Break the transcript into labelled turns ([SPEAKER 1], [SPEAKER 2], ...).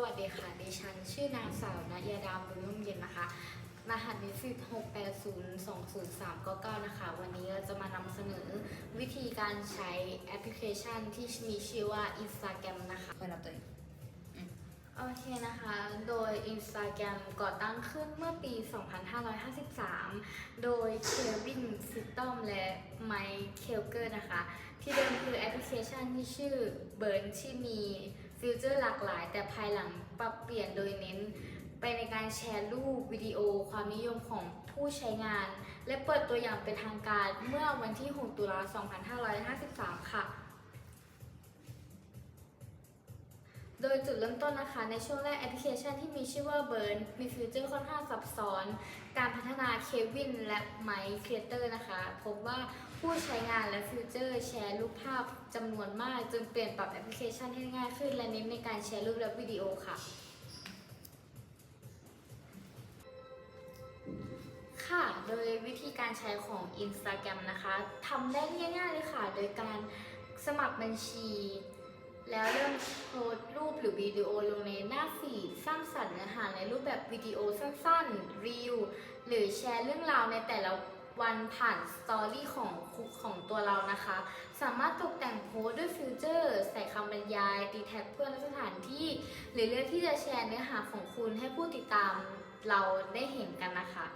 [SPEAKER 1] วัสดีค่ะ ดิฉัน ชื่อนางสาวนยาดามบุญรุ่งเย็นนะคะ รหัสนิสิต680203999 นะคะ วันนี้เราจะมานำเสนอวิธีการใช้แอปพลิเคชันที่มีชื่อว่า Instagram นะคะ
[SPEAKER 2] เปิดรับตัวเอง
[SPEAKER 1] โอเคนะคะ โดย Instagram ก่อตั้งขึ้นเมื่อปี 2553 โดยเควินซิตตอมและไมค์เคลเกอร์นะคะ ที่เดิมคือแอปพลิเคชันที่ชื่อเบิร์นที่มี ฟิวเจอร์หลากหลาย แต่ภายหลังปรับเปลี่ยนโดยเน้น ไปในการแชร์รูปวิดีโอ ความนิยมของผู้ใช้งาน และเปิดตัวอย่างเป็นทางการเมื่อวันที่ 6 ตุลา 2553 ค่ะ โดยจุดเริ่มต้นนะคะ ในช่วงแรกแอปพลิเคชันที่มีชื่อว่า Burn มีฟีเจอร์ค่อนข้างซับซ้อน การพัฒนาเควินและไมค์ครีเอเตอร์นะคะ พบว่าผู้ใช้งานและฟิวเจอร์แชร์รูปภาพจำนวนมาก จึงเปลี่ยนปรับแอปพลิเคชันให้ง่ายขึ้น และเน้นในการแชร์รูปและวิดีโอค่ะค่ะ โดยวิธีการใช้ของ Instagram นะคะทำได้ง่ายๆเลยค่ะ โดยการสมัครบัญชี หรือวิดีโอลงในหน้าฟีดสร้างสรรค์เนื้อหาในรูปแบบวิดีโอสั้นๆรีวหรือแชร์เรื่องราวในแต่ละวันผ่านสตอรี่ของของตัวเรานะคะ สามารถตกแต่งโพสด้วยฟิลเจอร์ ใส่คำบรรยาย ตีแท็กเพื่อนสถานที่ หรือเลือกที่จะแชร์เนื้อหาของคุณให้ผู้ติดตามเราได้เห็นกันนะคะ